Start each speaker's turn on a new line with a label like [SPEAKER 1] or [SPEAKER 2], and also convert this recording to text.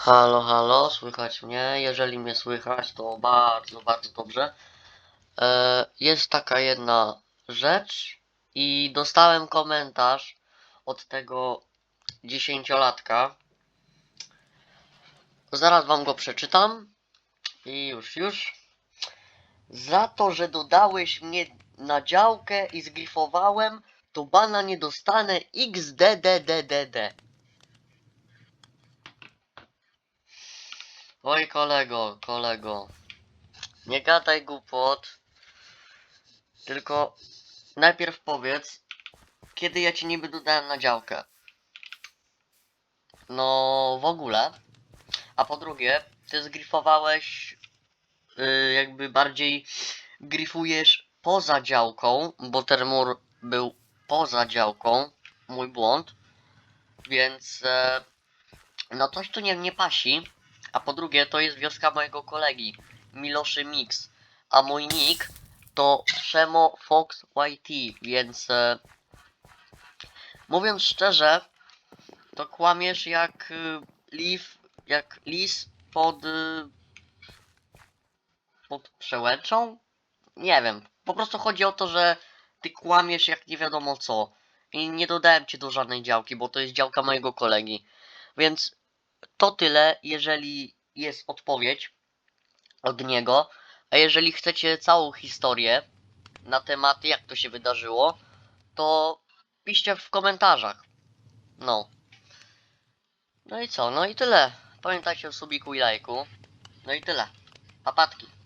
[SPEAKER 1] Halo, halo, słychać mnie? Jeżeli mnie słychać, to bardzo, bardzo dobrze. E, jest taka jedna rzecz i dostałem komentarz od tego dziesięciolatka. Zaraz wam go przeczytam. I już, już. Za to, że dodałeś mnie na działkę i zgrifowałem, to bana nie dostanę XDDDDD. Oj kolego, kolego. Nie gadaj głupot. Tylko najpierw powiedz, kiedy ja ci niby dodałem na działkę. No w ogóle. A po drugie, ty zgrifowałeś y, jakby bardziej grifujesz poza działką, bo ten mur był poza działką. Mój błąd. Więc e, no coś tu nie, nie pasi. A po drugie, to jest wioska mojego kolegi, Miloszy Mix. A mój nick to Przemo Fox YT, więc e, mówiąc szczerze, to kłamiesz jak leaf, jak lis pod y, pod przełęczą? Nie wiem. Po prostu chodzi o to, że ty kłamiesz jak nie wiadomo co. I nie dodałem cię do żadnej działki, bo to jest działka mojego kolegi. Więc to tyle, jeżeli jest odpowiedź od niego. A jeżeli chcecie całą historię na temat jak to się wydarzyło, to piszcie w komentarzach. No. No i co? No i tyle. Pamiętajcie o subiku i lajku. No i tyle. Papatki.